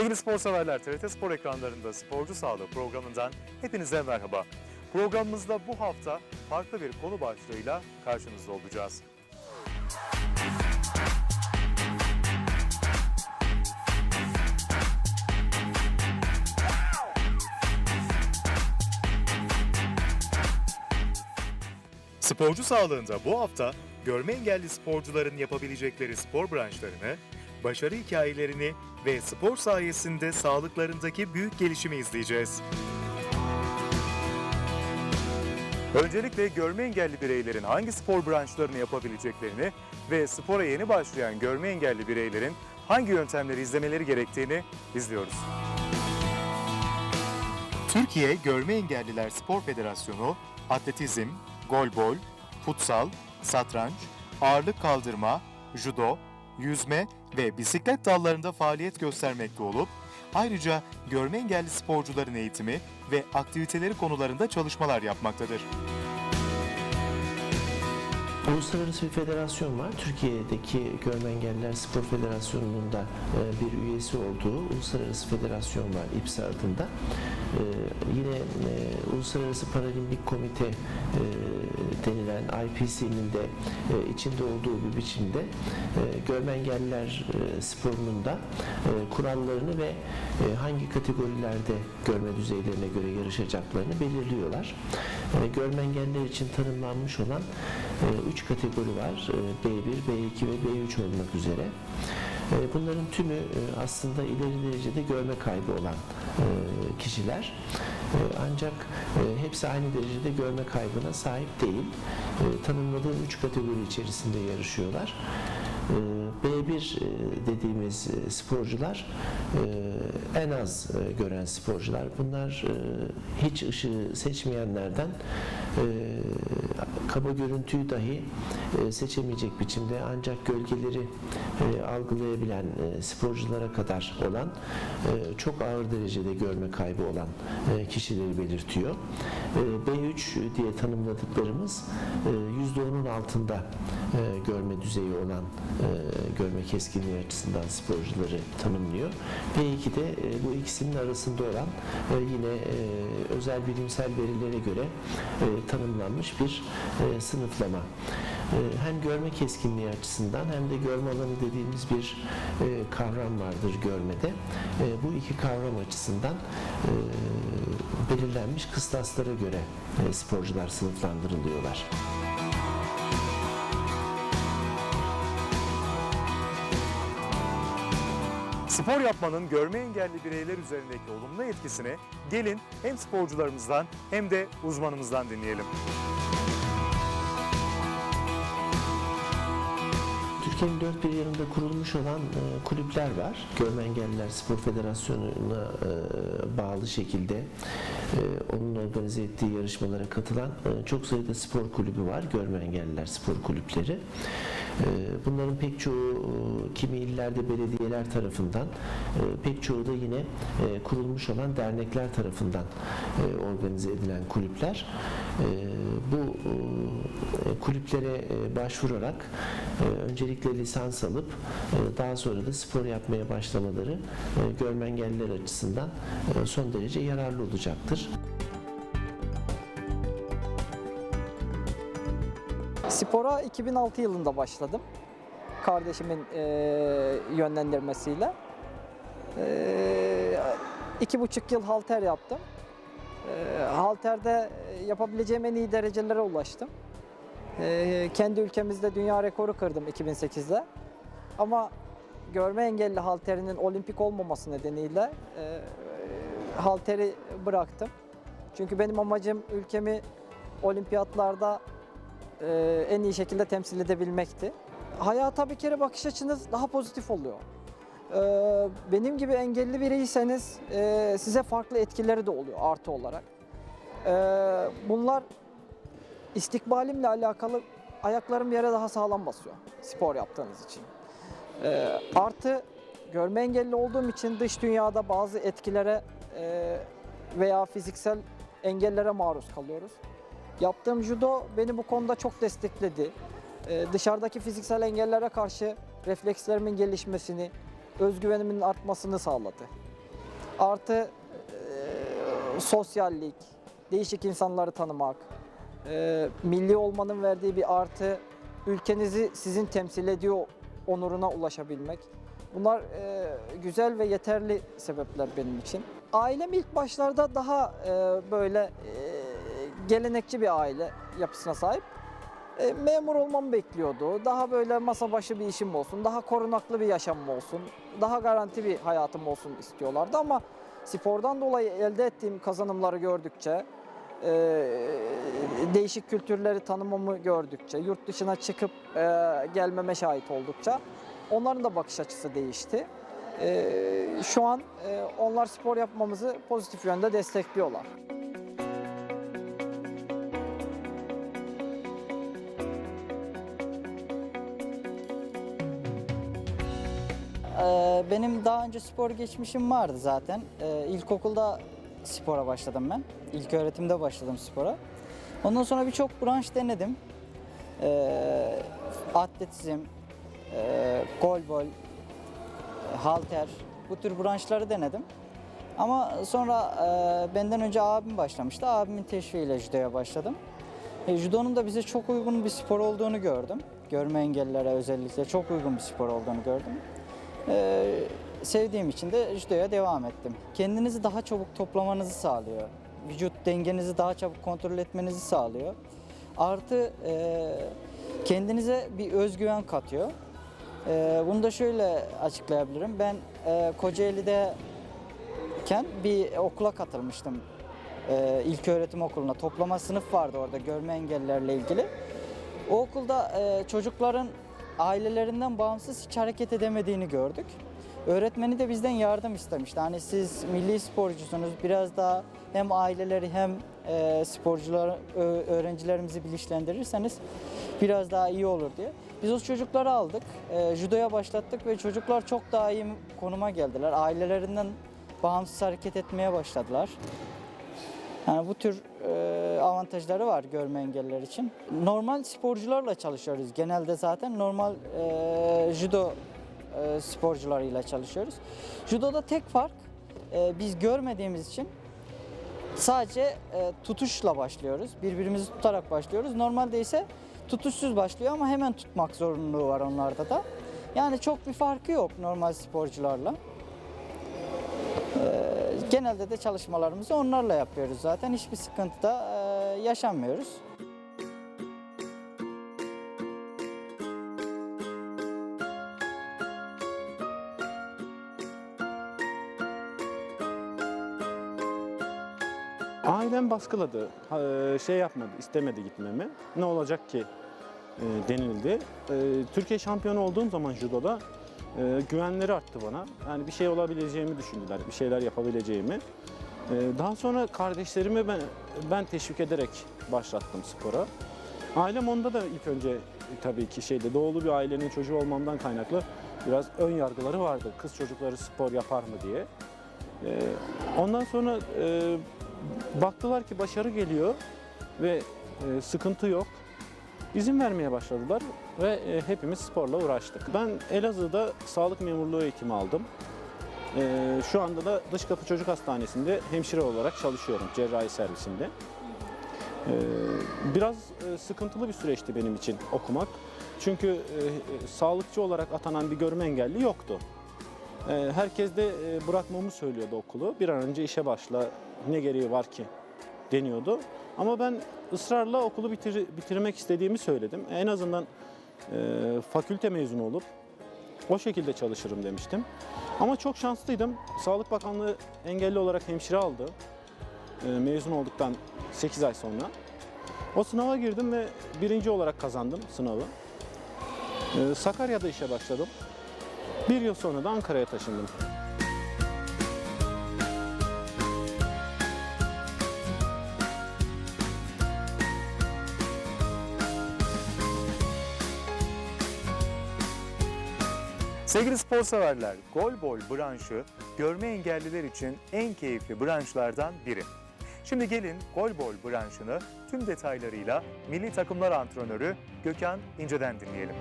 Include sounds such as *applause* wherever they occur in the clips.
Sevgili spor severler, TRT Spor ekranlarında Sporcu Sağlığı programından hepinize merhaba. Programımızda bu hafta farklı bir konu başlığıyla karşınızda olacağız. Sporcu sağlığında bu hafta görme engelli sporcuların yapabilecekleri spor branşlarını, başarı hikayelerini ve spor sayesinde sağlıklarındaki büyük gelişimi izleyeceğiz. Öncelikle görme engelli bireylerin hangi spor branşlarını yapabileceklerini ve spora yeni başlayan görme engelli bireylerin hangi yöntemleri izlemeleri gerektiğini izliyoruz. Türkiye Görme Engelliler Spor Federasyonu atletizm, golbol, futsal, satranç, ağırlık kaldırma, judo, yüzme ve bisiklet dallarında faaliyet göstermekte olup ayrıca görme engelli sporcuların eğitimi ve aktiviteleri konularında çalışmalar yapmaktadır. Uluslararası bir federasyon var. Türkiye'deki Görme Engelliler Spor Federasyonu'nun da e, bir üyesi olduğu Uluslararası Federasyon var İPSA adında. E, Yine e, Uluslararası Paralimpik Komite denilen IPC'nin de içinde olduğu bir biçimde görme engelliler sporunun da kurallarını ve hangi kategorilerde görme düzeylerine göre yarışacaklarını belirliyorlar. E, Görme engelliler için tanımlanmış olan 3 kategori var. E, B1, B2 ve B3 olmak üzere. E, Bunların tümü e, aslında ileri derecede görme kaybı olan e, kişiler. E, Ancak e, hepsi aynı derecede görme kaybına sahip değil. E, Tanımladığım 3 kategori içerisinde yarışıyorlar. E, B1 e, dediğimiz e, sporcular e, en az gören sporcular. Bunlar hiç ışığı seçmeyenlerden kaba görüntüyü dahi e, seçemeyecek biçimde ancak gölgeleri e, algılayabilen e, sporculara kadar olan çok ağır derecede görme kaybı olan kişileri belirtiyor. E, B3 diye tanımladıklarımız e, %10'un altında görme düzeyi olan görme keskinliği açısından sporcuları tanımlıyor. B2 de e, bu ikisinin arasında olan yine özel bilimsel verilere göre tanımlanmış bir e, sınıflama. E, hem görme keskinliği açısından hem de görme alanı dediğimiz bir e, kavram vardır görmede. E, bu iki kavram açısından e, belirlenmiş kıstaslara göre e, sporcular sınıflandırılıyorlar. Spor yapmanın görme engelli bireyler üzerindeki olumlu etkisini gelin hem sporcularımızdan hem de uzmanımızdan dinleyelim. Türkiye'nin dört bir yanında kurulmuş olan e, kulüpler var. Görme Engelliler Spor Federasyonu'na e, bağlı şekilde e, onun organize ettiği yarışmalara katılan e, çok sayıda spor kulübü var. Görme Engelliler Spor Kulüpleri. E, bunların pek çoğu e, kimi illerde belediyeler tarafından, e, pek çoğu da yine e, kurulmuş olan dernekler tarafından e, organize edilen kulüpler. E, bu e, kulüplere e, başvurarak e, öncelikle lisans alıp e, daha sonra da spor yapmaya başlamaları e, görme engelliler açısından e, son derece yararlı olacaktır. Spora 2006 yılında başladım. Kardeşimin eee, yönlendirmesiyle. Eee, iki buçuk yıl halter yaptım. Eee, halterde yapabileceğim en iyi derecelere ulaştım. Eee, kendi ülkemizde dünya rekoru kırdım 2008'de. Ama görme engelli halterinin olimpik olmaması nedeniyle eee, halteri bıraktım. Çünkü benim amacım ülkemi olimpiyatlarda e, en iyi şekilde temsil edebilmekti. Hayata bir kere bakış açınız daha pozitif oluyor. E, benim gibi engelli biriyseniz e, size farklı etkileri de oluyor artı olarak. E, bunlar istikbalimle alakalı ayaklarım yere daha sağlam basıyor spor yaptığınız için. E, artı görme engelli olduğum için dış dünyada bazı etkilere e, veya fiziksel engellere maruz kalıyoruz. Yaptığım judo beni bu konuda çok destekledi. Ee, dışarıdaki fiziksel engellere karşı reflekslerimin gelişmesini, özgüvenimin artmasını sağladı. Artı e, sosyallik, değişik insanları tanımak, e, milli olmanın verdiği bir artı, ülkenizi sizin temsil ediyor onuruna ulaşabilmek. Bunlar e, güzel ve yeterli sebepler benim için. Ailem ilk başlarda daha e, böyle e, gelenekçi bir aile yapısına sahip. E, memur olmamı bekliyordu. Daha böyle masa başı bir işim olsun, daha korunaklı bir yaşamım olsun, daha garanti bir hayatım olsun istiyorlardı ama spordan dolayı elde ettiğim kazanımları gördükçe, e, değişik kültürleri tanımamı gördükçe, yurt dışına çıkıp e, gelmeme şahit oldukça onların da bakış açısı değişti. E, şu an e, onlar spor yapmamızı pozitif yönde destekliyorlar. Benim daha önce spor geçmişim vardı zaten. Ee, İlkokulda spora başladım ben. İlk öğretimde başladım spora. Ondan sonra birçok branş denedim. Ee, atletizm, e, golbol, e, halter bu tür branşları denedim. Ama sonra e, benden önce abim başlamıştı. Abimin teşviğiyle judoya başladım. E, judonun da bize çok uygun bir spor olduğunu gördüm. Görme engellilere özellikle çok uygun bir spor olduğunu gördüm. Ee, sevdiğim için de judoya devam ettim. Kendinizi daha çabuk toplamanızı sağlıyor. Vücut dengenizi daha çabuk kontrol etmenizi sağlıyor. Artı e, kendinize bir özgüven katıyor. E, bunu da şöyle açıklayabilirim. Ben e, Kocaeli'de bir okula katılmıştım. E, ilk öğretim okuluna. Toplama sınıf vardı orada görme engellilerle ilgili. O okulda e, çocukların ailelerinden bağımsız hiç hareket edemediğini gördük. Öğretmeni de bizden yardım istemişti. Hani siz milli sporcusunuz biraz daha hem aileleri hem e, sporcular öğrencilerimizi bilinçlendirirseniz biraz daha iyi olur diye. Biz o çocukları aldık, e, judoya başlattık ve çocuklar çok daha iyi konuma geldiler. Ailelerinden bağımsız hareket etmeye başladılar. Yani bu tür e, avantajları var görme engelliler için. Normal sporcularla çalışıyoruz genelde zaten. Normal e, judo e, sporcularıyla çalışıyoruz. Judoda tek fark biz görmediğimiz için sadece tutuşla başlıyoruz. Birbirimizi tutarak başlıyoruz. Normalde ise tutuşsuz başlıyor ama hemen tutmak zorunluluğu var onlarda da. Yani çok bir farkı yok normal sporcularla. Genelde de çalışmalarımızı onlarla yapıyoruz zaten. Hiçbir sıkıntı da e, yaşamıyoruz. Ailem baskıladı. E, Şey yapmadı, istemedi gitmemi. Ne olacak ki e, denildi. E, Türkiye şampiyonu olduğum zaman judoda e, güvenleri arttı bana. Yani bir şey olabileceğimi düşündüler, bir şeyler yapabileceğimi. E, Daha sonra kardeşlerimi ben ben teşvik ederek başlattım spora. Ailem onda da ilk önce tabii ki şeyde doğulu bir ailenin çocuğu olmamdan kaynaklı biraz ön yargıları vardı. Kız çocukları spor yapar mı diye. E, Ondan sonra e, baktılar ki başarı geliyor ve e, sıkıntı yok. İzin vermeye başladılar ve e, hepimiz sporla uğraştık. Ben Elazığ'da sağlık memurluğu eğitimi aldım. E, şu anda da Dış Kapı Çocuk Hastanesi'nde hemşire olarak çalışıyorum cerrahi servisinde. E, biraz e, sıkıntılı bir süreçti benim için okumak. Çünkü sağlıkçı olarak atanan bir görme engelli yoktu. Herkes de bırakmamı söylüyordu okulu. Bir an önce işe başla, ne gereği var ki deniyordu. Ama ben ısrarla okulu bitir- bitirmek istediğimi söyledim. En azından e, fakülte mezunu olup o şekilde çalışırım demiştim. Ama çok şanslıydım. Sağlık Bakanlığı engelli olarak hemşire aldı. E, mezun olduktan 8 ay sonra. O sınava girdim ve birinci olarak kazandım sınavı. E, Sakarya'da işe başladım. Bir yıl sonra da Ankara'ya taşındım. Sevgili spor severler, golbol branşı görme engelliler için en keyifli branşlardan biri. Şimdi gelin golbol branşını tüm detaylarıyla milli takımlar antrenörü Gökhan İnce'den dinleyelim.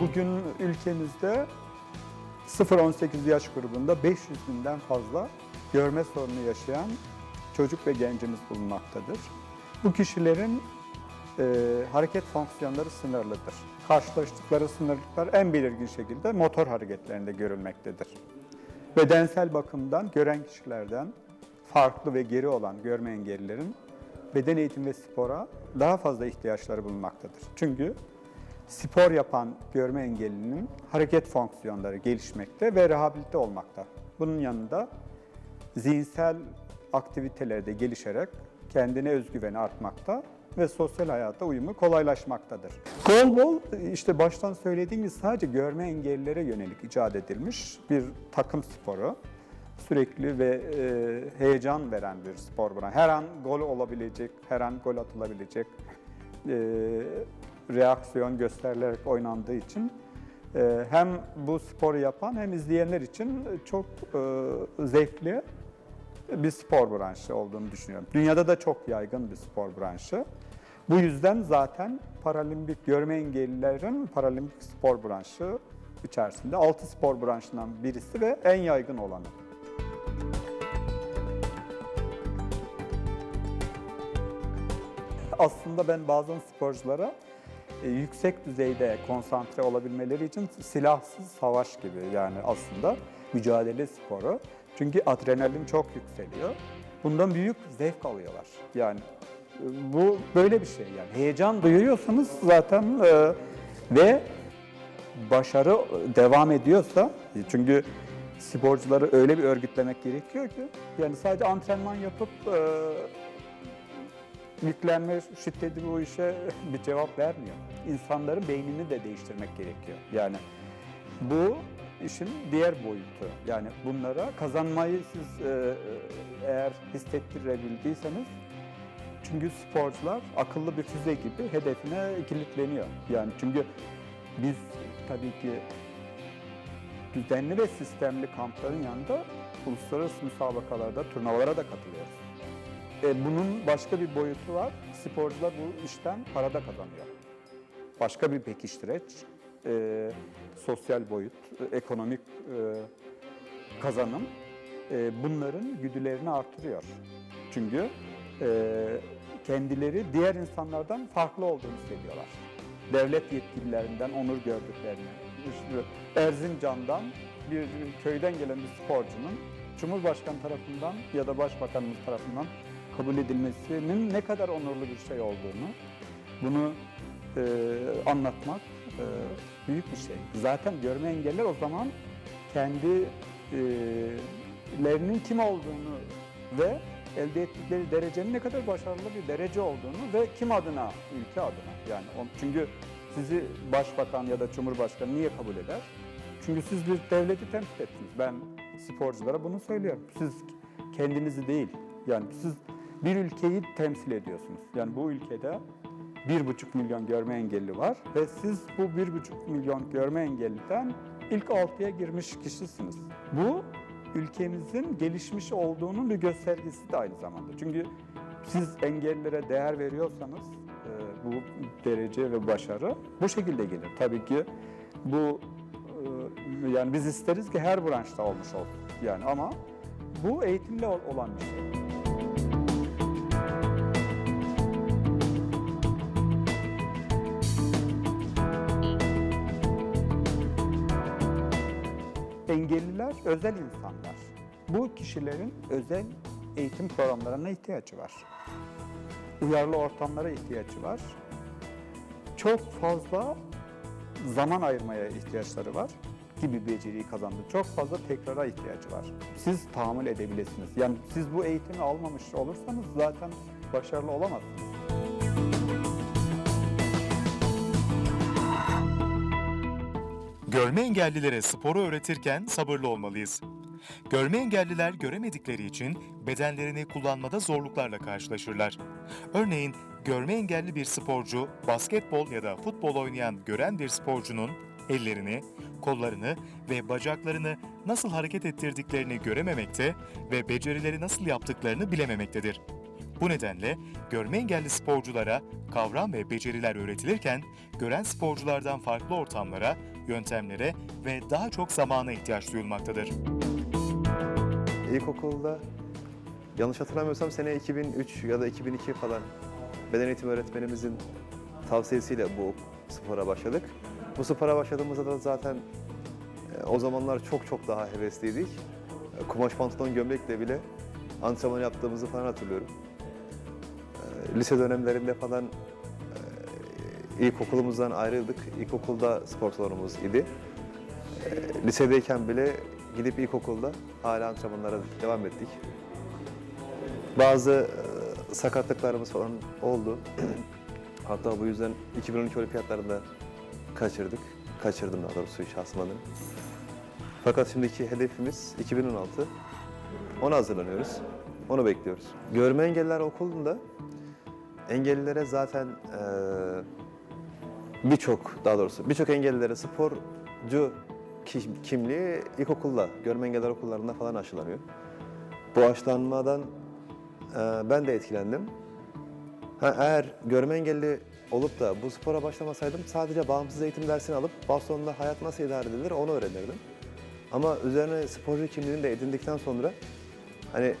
Bugün ülkemizde 0-18 yaş grubunda 500 binden fazla görme sorunu yaşayan çocuk ve gencimiz bulunmaktadır. Bu kişilerin e, hareket fonksiyonları sınırlıdır. Karşılaştıkları sınırlıklar en belirgin şekilde motor hareketlerinde görülmektedir. Bedensel bakımdan gören kişilerden farklı ve geri olan görme engellilerin beden eğitimi ve spora daha fazla ihtiyaçları bulunmaktadır. Çünkü spor yapan görme engellinin hareket fonksiyonları gelişmekte ve rehabilite olmakta. Bunun yanında zihinsel aktivitelerde gelişerek kendine özgüveni artmakta ve sosyal hayata uyumu kolaylaşmaktadır. Goalball işte baştan söylediğim gibi sadece görme engellilere yönelik icat edilmiş bir takım sporu. Sürekli ve e, heyecan veren bir spor buna. Her an gol olabilecek, her an gol atılabilecek e, reaksiyon gösterilerek oynandığı için e, hem bu sporu yapan hem izleyenler için çok e, zevkli bir spor branşı olduğunu düşünüyorum. Dünyada da çok yaygın bir spor branşı. Bu yüzden zaten paralimpik görme engellilerin paralimpik spor branşı içerisinde 6 spor branşından birisi ve en yaygın olanı. Aslında ben bazen sporculara e, yüksek düzeyde konsantre olabilmeleri için silahsız savaş gibi yani aslında mücadele sporu. Çünkü adrenalin çok yükseliyor. Bundan büyük zevk alıyorlar. Yani e, bu böyle bir şey yani. Heyecan duyuyorsanız zaten e, ve başarı devam ediyorsa çünkü sporcuları öyle bir örgütlemek gerekiyor ki yani sadece antrenman yapıp e, yüklenme şiddeti bu işe *laughs* bir cevap vermiyor. İnsanların beynini de değiştirmek gerekiyor. Yani bu işin diğer boyutu. Yani bunlara kazanmayı siz e, eğer hissettirebildiyseniz çünkü sporcular akıllı bir füze gibi hedefine kilitleniyor. Yani çünkü biz tabii ki düzenli ve sistemli kampların yanında uluslararası müsabakalarda, turnuvalara da katılıyoruz. E, bunun başka bir boyutu var. Sporcular bu işten para da kazanıyor. Başka bir pekiştireç, e, sosyal boyut, ekonomik e, kazanım e, bunların güdülerini artırıyor. Çünkü e, kendileri diğer insanlardan farklı olduğunu hissediyorlar. Devlet yetkililerinden onur gördüklerini. İşte Erzincan'dan bir köyden gelen bir sporcunun Cumhurbaşkanı tarafından ya da Başbakanımız tarafından kabul edilmesinin ne kadar onurlu bir şey olduğunu, bunu e, anlatmak e, büyük bir şey. Zaten görme engeller o zaman kendilerinin kim olduğunu ve elde ettikleri derecenin ne kadar başarılı bir derece olduğunu ve kim adına, ülke adına. Yani çünkü sizi başbakan ya da cumhurbaşkanı niye kabul eder? Çünkü siz bir devleti temsil ettiniz. Ben sporculara bunu söylüyorum. Siz kendinizi değil, yani siz bir ülkeyi temsil ediyorsunuz. Yani bu ülkede bir buçuk milyon görme engelli var ve siz bu bir buçuk milyon görme engelliden ilk altıya girmiş kişisiniz. Bu ülkemizin gelişmiş olduğunun bir göstergesi de aynı zamanda. Çünkü siz engellilere değer veriyorsanız e, bu derece ve başarı bu şekilde gelir. Tabii ki bu e, yani biz isteriz ki her branşta olmuş olsun. Yani ama bu eğitimle ol- olan bir şey. Engelliler özel insanlar. Bu kişilerin özel eğitim programlarına ihtiyacı var. Uyarlı ortamlara ihtiyacı var. Çok fazla zaman ayırmaya ihtiyaçları var ki bir beceriyi kazandı. Çok fazla tekrara ihtiyacı var. Siz tahammül edebilirsiniz. Yani siz bu eğitimi almamış olursanız zaten başarılı olamazsınız. Görme engellilere sporu öğretirken sabırlı olmalıyız. Görme engelliler göremedikleri için bedenlerini kullanmada zorluklarla karşılaşırlar. Örneğin görme engelli bir sporcu basketbol ya da futbol oynayan gören bir sporcunun ellerini, kollarını ve bacaklarını nasıl hareket ettirdiklerini görememekte ve becerileri nasıl yaptıklarını bilememektedir. Bu nedenle görme engelli sporculara kavram ve beceriler öğretilirken gören sporculardan farklı ortamlara, yöntemlere ve daha çok zamana ihtiyaç duyulmaktadır. İlkokulda yanlış hatırlamıyorsam sene 2003 ya da 2002 falan beden eğitimi öğretmenimizin tavsiyesiyle bu spora başladık. Bu spora başladığımızda da zaten e, o zamanlar çok çok daha hevesliydik. E, Kumaş pantolon gömlekle bile antrenman yaptığımızı falan hatırlıyorum. E, Lise dönemlerinde falan ilkokulumuzdan ayrıldık. İlkokulda spor salonumuz idi. E, Lisedeyken bile gidip ilkokulda hala antrenmanlara devam ettik. Bazı e, sakatlıklarımız falan oldu. *clears throat* Hatta bu yüzden 2012 olimpiyatlarında kaçırdık. Kaçırdım daha doğrusu şahsım adına. Fakat şimdiki hedefimiz 2016. Ona hazırlanıyoruz. Onu bekliyoruz. Görme engelliler okulunda engellilere zaten e, birçok daha doğrusu birçok engellilere sporcu kim- kimliği ilkokulda, görme engelliler okullarında falan aşılanıyor. Bu aşılanmadan e, ben de etkilendim. Ha, eğer görme engelli olup da bu spora başlamasaydım sadece bağımsız eğitim dersini alıp bastonda hayat nasıl idare edilir onu öğrenirdim. Ama üzerine sporcu kimliğini de edindikten sonra hani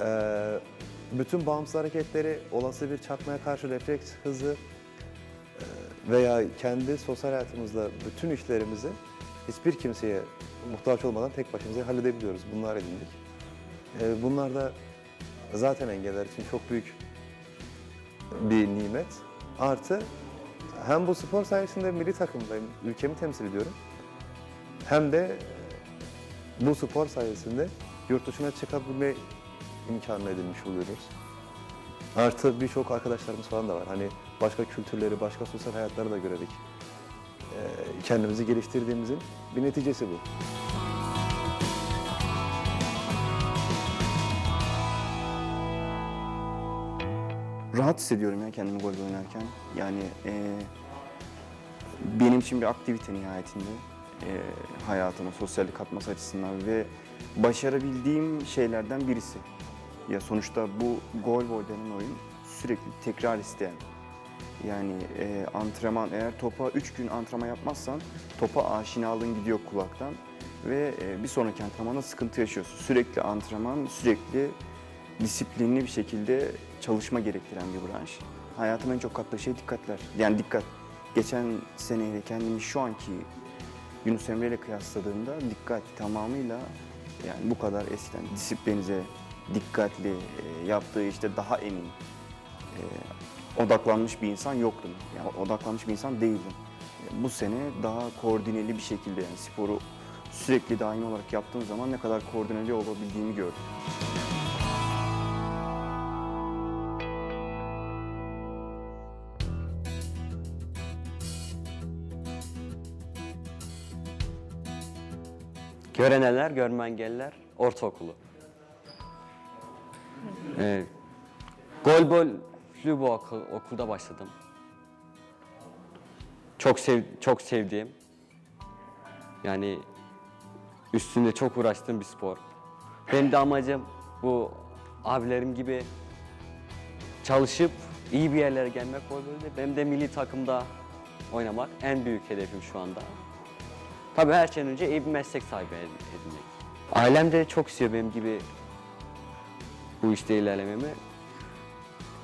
e, bütün bağımsız hareketleri, olası bir çarpmaya karşı refleks hızı veya kendi sosyal hayatımızda bütün işlerimizi hiçbir kimseye muhtaç olmadan tek başımıza halledebiliyoruz. Bunlar edindik. E, bunlar da zaten engeller için çok büyük bir nimet. Artı hem bu spor sayesinde milli takımdayım, ülkemi temsil ediyorum. Hem de bu spor sayesinde yurt dışına çıkabilme imkanı edinmiş oluyoruz. Artı birçok arkadaşlarımız falan da var. Hani başka kültürleri, başka sosyal hayatları da görerek e, kendimizi geliştirdiğimizin bir neticesi bu. rahat hissediyorum ya kendimi golde oynarken. Yani eee, benim için bir aktivite nihayetinde eee hayatıma sosyallik katması açısından ve başarabildiğim şeylerden birisi. Ya sonuçta bu gol gol denen oyun sürekli tekrar isteyen. Yani eee, antrenman eğer topa 3 gün antrenman yapmazsan topa aşinalığın gidiyor kulaktan ve eee, bir sonraki antrenmanda sıkıntı yaşıyorsun. Sürekli antrenman, sürekli disiplinli bir şekilde çalışma gerektiren bir branş. Hayatımın en çok kattığı şey dikkatler. Yani dikkat. Geçen seneyle kendimi şu anki Yunus Emre ile kıyasladığımda dikkat tamamıyla yani bu kadar eskiden disiplinize, dikkatli, e, yaptığı işte daha emin, e, odaklanmış bir insan yoktum. Yani odaklanmış bir insan değildim. E, Bu sene daha koordineli bir şekilde yani sporu sürekli daim olarak yaptığım zaman ne kadar koordineli olabildiğimi gördüm. Göreneler, görme engelliler ortaokulu. Ee, golbolü bu okul, okulda başladım. Çok sev, çok sevdiğim, yani üstünde çok uğraştığım bir spor. Benim de amacım bu abilerim gibi çalışıp iyi bir yerlere gelmek golbolde. Benim de milli takımda oynamak en büyük hedefim şu anda. Tabii her şeyden önce iyi bir meslek sahibi ed- edinmek. Ailem de çok istiyor benim gibi bu işte ilerlememi.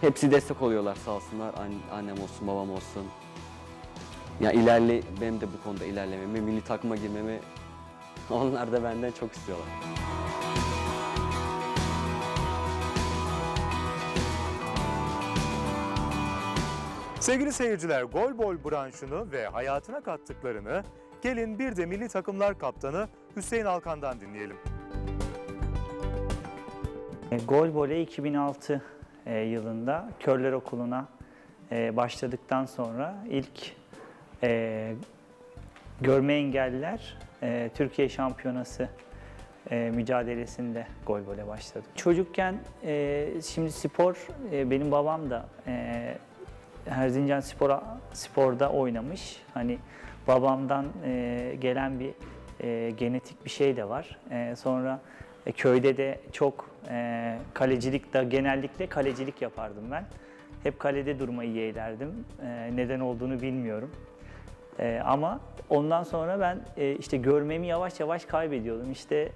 Hepsi destek oluyorlar sağ olsunlar. An- annem olsun, babam olsun. Ya ilerle benim de bu konuda ilerlememi, milli takıma girmemi *laughs* onlar da benden çok istiyorlar. Sevgili seyirciler, golbol branşını ve hayatına kattıklarını gelin bir de milli takımlar kaptanı Hüseyin Alkan'dan dinleyelim. E, Gol voley 2006 e, yılında Körler Okulu'na e, başladıktan sonra ilk görme engelliler Türkiye Şampiyonası mücadelesinde gol voley başladım. Çocukken şimdi spor benim babam da e, Erzincan Spor'a sporda oynamış. Hani babamdan gelen bir genetik bir şey de var. E, sonra e, köyde de çok e, kalecilik de genellikle kalecilik yapardım ben. Hep kalede durmayı yeğlerdim. E, neden olduğunu bilmiyorum. E, ama ondan sonra ben e, işte görmemi yavaş yavaş kaybediyordum. İşte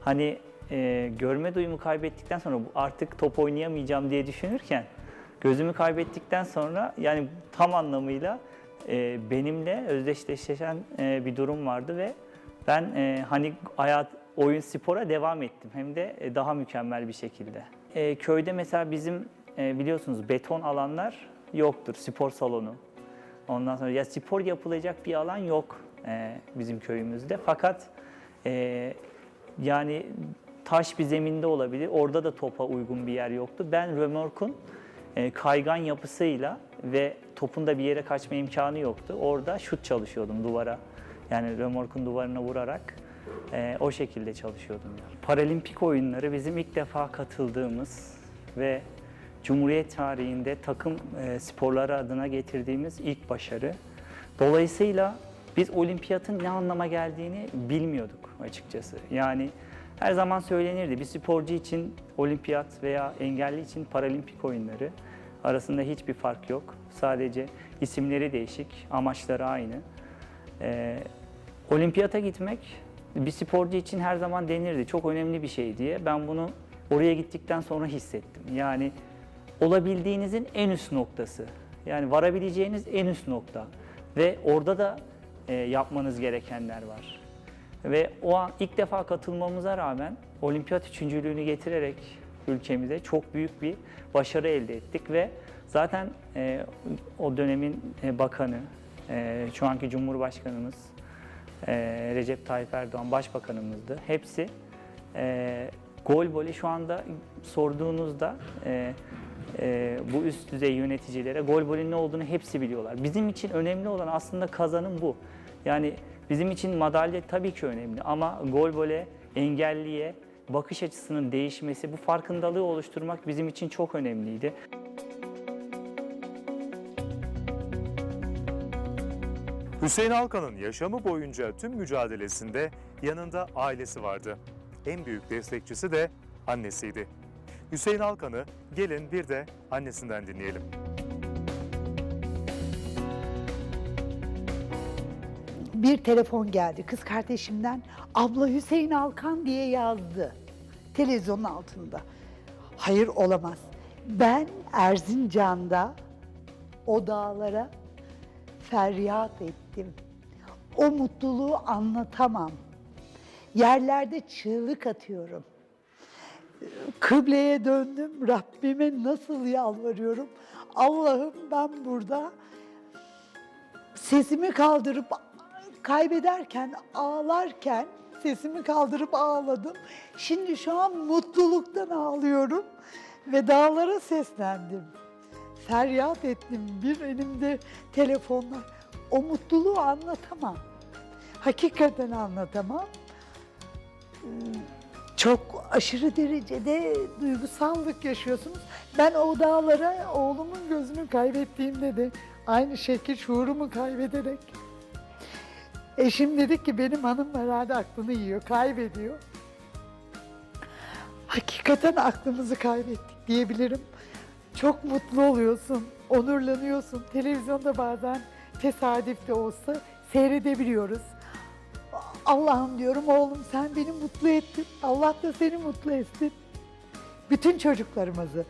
hani e, görme duyumu kaybettikten sonra artık top oynayamayacağım diye düşünürken gözümü kaybettikten sonra yani tam anlamıyla e, benimle özdeşleşen e, bir durum vardı ve ben e, hani hayat oyun spora devam ettim hem de e, daha mükemmel bir şekilde. E, köyde mesela bizim e, biliyorsunuz beton alanlar yoktur, spor salonu. Ondan sonra ya spor yapılacak bir alan yok e, bizim köyümüzde. Fakat e, yani taş bir zeminde olabilir. Orada da topa uygun bir yer yoktu. Ben römorkun e, kaygan yapısıyla ve topun da bir yere kaçma imkanı yoktu. Orada şut çalışıyordum duvara. Yani römorkun duvarına vurarak e, o şekilde çalışıyordum. Paralimpik oyunları bizim ilk defa katıldığımız ve Cumhuriyet tarihinde takım e, sporları adına getirdiğimiz ilk başarı. Dolayısıyla biz olimpiyatın ne anlama geldiğini bilmiyorduk açıkçası. Yani her zaman söylenirdi bir sporcu için olimpiyat veya engelli için paralimpik oyunları arasında hiçbir fark yok. Sadece isimleri değişik, amaçları aynı. Ee, olimpiyata gitmek bir sporcu için her zaman denirdi. Çok önemli bir şey diye. Ben bunu oraya gittikten sonra hissettim. Yani olabildiğinizin en üst noktası. Yani varabileceğiniz en üst nokta. Ve orada da e, yapmanız gerekenler var. Ve o an ilk defa katılmamıza rağmen olimpiyat üçüncülüğünü getirerek ülkemize çok büyük bir başarı elde ettik ve zaten e, o dönemin e, bakanı, e, şu anki Cumhurbaşkanımız e, Recep Tayyip Erdoğan Başbakanımızdı. Hepsi e, gol voley şu anda sorduğunuzda e, e, bu üst düzey yöneticilere gol voley'in ne olduğunu hepsi biliyorlar. Bizim için önemli olan aslında kazanım bu. Yani bizim için madalya tabii ki önemli ama gol voley engelliye bakış açısının değişmesi, bu farkındalığı oluşturmak bizim için çok önemliydi. Hüseyin Alkan'ın yaşamı boyunca tüm mücadelesinde yanında ailesi vardı. En büyük destekçisi de annesiydi. Hüseyin Alkan'ı gelin bir de annesinden dinleyelim. bir telefon geldi kız kardeşimden. Abla Hüseyin Alkan diye yazdı. Televizyonun altında. Hayır olamaz. Ben Erzincan'da o dağlara feryat ettim. O mutluluğu anlatamam. Yerlerde çığlık atıyorum. Kıbleye döndüm. Rabbime nasıl yalvarıyorum. Allah'ım ben burada sesimi kaldırıp kaybederken, ağlarken sesimi kaldırıp ağladım. Şimdi şu an mutluluktan ağlıyorum ve dağlara seslendim. Feryat ettim. Bir elimde telefonlar. O mutluluğu anlatamam. Hakikaten anlatamam. Çok aşırı derecede duygusallık yaşıyorsunuz. Ben o dağlara oğlumun gözünü kaybettiğimde de aynı şekil şuurumu kaybederek Eşim dedi ki benim hanım herhalde aklını yiyor, kaybediyor. Hakikaten aklımızı kaybettik diyebilirim. Çok mutlu oluyorsun, onurlanıyorsun. Televizyonda bazen tesadüf de olsa seyredebiliyoruz. Allah'ım diyorum oğlum sen beni mutlu ettin. Allah da seni mutlu etsin. Bütün çocuklarımızı.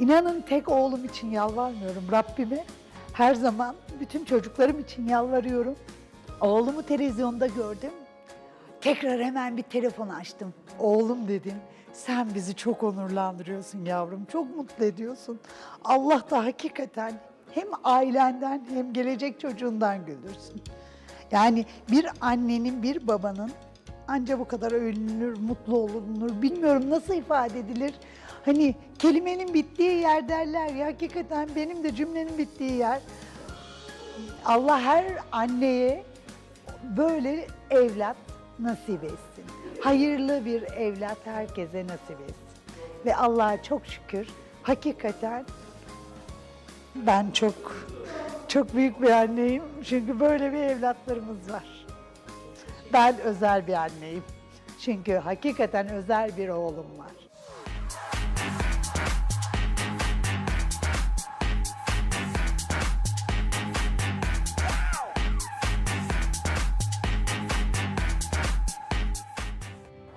İnanın tek oğlum için yalvarmıyorum Rabbime. Her zaman bütün çocuklarım için yalvarıyorum. Oğlumu televizyonda gördüm. Tekrar hemen bir telefon açtım. Oğlum dedim. Sen bizi çok onurlandırıyorsun yavrum. Çok mutlu ediyorsun. Allah da hakikaten hem ailenden hem gelecek çocuğundan güldürsün. Yani bir annenin, bir babanın anca bu kadar övünülür, mutlu olunur. Bilmiyorum nasıl ifade edilir. Hani kelimenin bittiği yer derler ya. Hakikaten benim de cümlenin bittiği yer. Allah her anneye böyle evlat nasip etsin. Hayırlı bir evlat herkese nasip etsin. Ve Allah'a çok şükür hakikaten ben çok çok büyük bir anneyim. Çünkü böyle bir evlatlarımız var. Ben özel bir anneyim. Çünkü hakikaten özel bir oğlum var.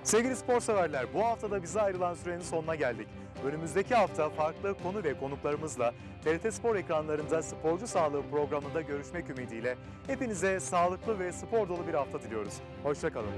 Sevgili spor severler, bu haftada bize ayrılan sürenin sonuna geldik. Önümüzdeki hafta farklı konu ve konuklarımızla TRT Spor ekranlarında Sporcu Sağlığı programında görüşmek ümidiyle hepinize sağlıklı ve spor dolu bir hafta diliyoruz. Hoşçakalın.